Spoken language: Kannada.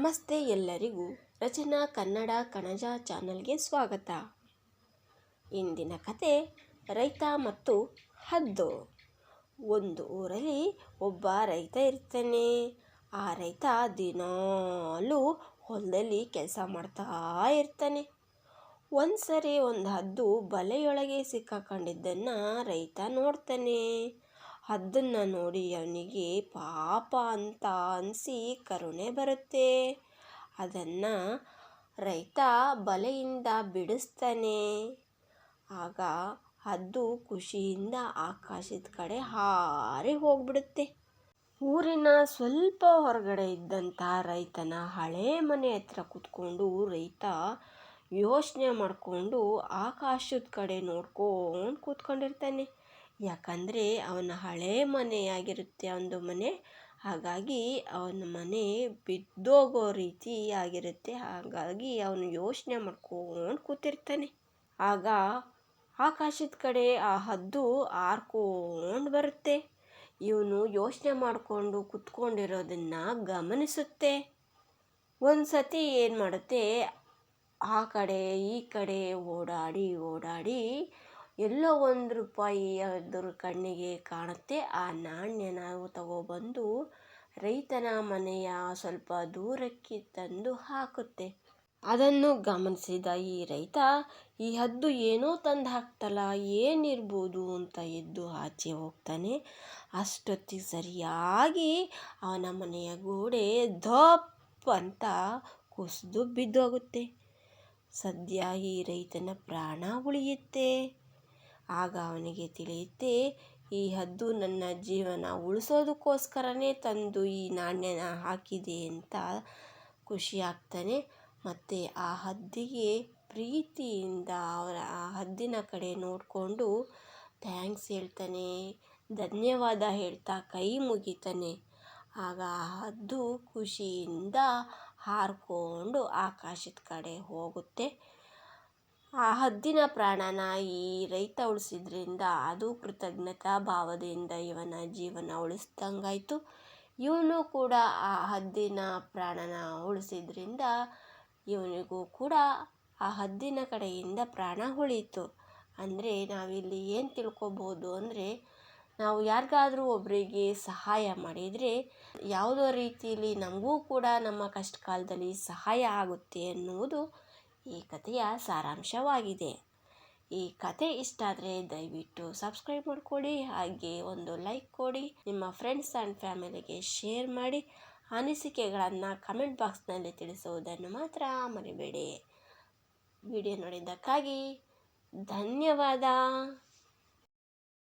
ನಮಸ್ತೆ ಎಲ್ಲರಿಗೂ ರಚನಾ ಕನ್ನಡ ಕಣಜ ಚಾನಲ್ಗೆ ಸ್ವಾಗತ. ಇಂದಿನ ಕತೆ ರೈತ ಮತ್ತು ಹದ್ದು. ಒಂದು ಊರಲ್ಲಿ ಒಬ್ಬ ರೈತ ಇರ್ತಾನೆ. ಆ ರೈತ ದಿನಾಲೂ ಹೊಲದಲ್ಲಿ ಕೆಲಸ ಮಾಡ್ತಾ ಇರ್ತಾನೆ. ಒಂದು ಸರಿ ಒಂದು ಹದ್ದು ಬಲೆಯೊಳಗೆ ಸಿಕ್ಕಾಕೊಂಡಿದ್ದನ್ನು ರೈತ ನೋಡ್ತಾನೆ. ಅದನ್ನು ನೋಡಿ ಅವನಿಗೆ ಪಾಪ ಅಂತ ಅನಿಸಿ ಕರುಣೆ ಬರುತ್ತೆ. ಅದನ್ನು ರೈತ ಬಲೆಯಿಂದ ಬಿಡಿಸ್ತಾನೆ. ಆಗ ಅದು ಖುಷಿಯಿಂದ ಆಕಾಶದ ಕಡೆ ಹಾರಿ ಹೋಗ್ಬಿಡುತ್ತೆ. ಊರಿನ ಸ್ವಲ್ಪ ಹೊರಗಡೆ ಇದ್ದಂಥ ರೈತನ ಹಳೆ ಮನೆ ಹತ್ರ ಕೂತ್ಕೊಂಡು ರೈತ ಯೋಚನೆ ಮಾಡಿಕೊಂಡು ಆಕಾಶದ ಕಡೆ ನೋಡ್ಕೊಂಡು ಕೂತ್ಕೊಂಡಿರ್ತಾನೆ. ಯಾಕಂದರೆ ಅವನ ಹಳೆ ಮನೆಯಾಗಿರುತ್ತೆ ಒಂದು ಮನೆ. ಹಾಗಾಗಿ ಅವನ ಮನೆ ಬಿದ್ದೋಗೋ ರೀತಿ ಆಗಿರುತ್ತೆ. ಹಾಗಾಗಿ ಅವನು ಯೋಚನೆ ಮಾಡ್ಕೊಂಡು ಕೂತಿರ್ತಾನೆ. ಆಗ ಆಕಾಶದ ಕಡೆ ಆ ಹದ್ದು ಹಾರ್ಕೊಂಡು ಬರುತ್ತೆ. ಇವನು ಯೋಚನೆ ಮಾಡಿಕೊಂಡು ಕುತ್ಕೊಂಡಿರೋದನ್ನು ಗಮನಿಸುತ್ತೆ. ಒಂದು ಸತಿ ಏನು ಮಾಡುತ್ತೆ? ಆ ಕಡೆ, ಈ ಕಡೆ ಓಡಾಡಿ ಓಡಾಡಿ ಎಲ್ಲೋ ಒಂದು ರೂಪಾಯಿ ಅದ್ರ ಕಣ್ಣಿಗೆ ಕಾಣುತ್ತೆ. ಆ ನಾಣ್ಯ ನಾವು ತಗೊಬಂದು ರೈತನ ಮನೆಯ ಸ್ವಲ್ಪ ದೂರಕ್ಕೆ ತಂದು ಹಾಕುತ್ತೆ. ಅದನ್ನು ಗಮನಿಸಿದ ಈ ರೈತ, ಈ ಹದ್ದು ಏನೋ ತಂದು ಹಾಕ್ತಲ್ಲ, ಏನಿರ್ಬೋದು? ಅಂತ ಎದ್ದು ಆಚೆ ಹೋಗ್ತಾನೆ. ಅಷ್ಟೊತ್ತಿಗೆ ಸರಿಯಾಗಿ ಅವನ ಮನೆಯ ಗೋಡೆ ಧಪ್ಪ ಅಂತ ಕುಸಿದು ಬಿದ್ದೋಗುತ್ತೆ. ಸದ್ಯ ಈ ರೈತನ ಪ್ರಾಣ ಉಳಿಯುತ್ತೆ. ಆಗ ಅವನಿಗೆ ತಿಳಿಯುತ್ತೆ, ಈ ಹದ್ದು ನನ್ನ ಜೀವನ ಉಳಿಸೋದಕ್ಕೋಸ್ಕರನೇ ತಂದು ಈ ನಾಣ್ಯನ ಹಾಕಿದೆ ಅಂತ ಖುಷಿಯಾಗ್ತಾನೆ. ಮತ್ತು ಆ ಹದ್ದಿಗೆ ಪ್ರೀತಿಯಿಂದ ಅವರ ಆ ಹದ್ದಿನ ಕಡೆ ನೋಡಿಕೊಂಡು ಥ್ಯಾಂಕ್ಸ್ ಹೇಳ್ತಾನೆ, ಧನ್ಯವಾದ ಹೇಳ್ತಾ ಕೈ ಮುಗಿತಾನೆ. ಆಗ ಆ ಹದ್ದು ಖುಷಿಯಿಂದ ಹಾರಿಕೊಂಡು ಆಕಾಶದ ಕಡೆ ಹೋಗುತ್ತೆ. ಆ ಹದ್ದಿನ ಪ್ರಾಣನ ಈ ರೈತ ಉಳಿಸಿದ್ರಿಂದ ಅದು ಕೃತಜ್ಞತಾ ಭಾವದಿಂದ ಇವನ ಜೀವನ ಉಳಿಸ್ದಂಗಾಯ್ತು. ಇವನು ಕೂಡ ಆ ಹದ್ದಿನ ಪ್ರಾಣನ ಉಳಿಸಿದ್ರಿಂದ ಇವನಿಗೂ ಕೂಡ ಆ ಹದ್ದಿನ ಕಡೆಯಿಂದ ಪ್ರಾಣ ಉಳೀತು ಅಂದರೆ ನಾವಿಲ್ಲಿ ಏನು ತಿಳ್ಕೊಬೋದು ಅಂದರೆ ನಾವು ಯಾರಿಗಾದರೂ ಒಬ್ಬರಿಗೆ ಸಹಾಯ ಮಾಡಿದರೆ ಯಾವುದೋ ರೀತಿಯಲ್ಲಿ ನಮಗೂ ಕೂಡ ನಮ್ಮ ಕಷ್ಟ ಕಾಲದಲ್ಲಿ ಸಹಾಯ ಆಗುತ್ತೆ ಎನ್ನುವುದು ಈ ಕಥೆಯ ಸಾರಾಂಶವಾಗಿದೆ. ಈ ಕತೆ ಇಷ್ಟ ಆದರೆ ದಯವಿಟ್ಟು ಸಬ್ಸ್ಕ್ರೈಬ್ ಮಾಡಿಕೊಡಿ, ಹಾಗೆ ಒಂದು ಲೈಕ್ ಕೊಡಿ, ನಿಮ್ಮ ಫ್ರೆಂಡ್ಸ್ ಆ್ಯಂಡ್ ಫ್ಯಾಮಿಲಿಗೆ ಶೇರ್ ಮಾಡಿ, ಅನಿಸಿಕೆಗಳನ್ನು ಕಮೆಂಟ್ ಬಾಕ್ಸ್ನಲ್ಲಿ ತಿಳಿಸುವುದನ್ನು ಮಾತ್ರ ಮರಿಬೇಡಿ. ವಿಡಿಯೋ ನೋಡಿದ್ದಕ್ಕಾಗಿ ಧನ್ಯವಾದ.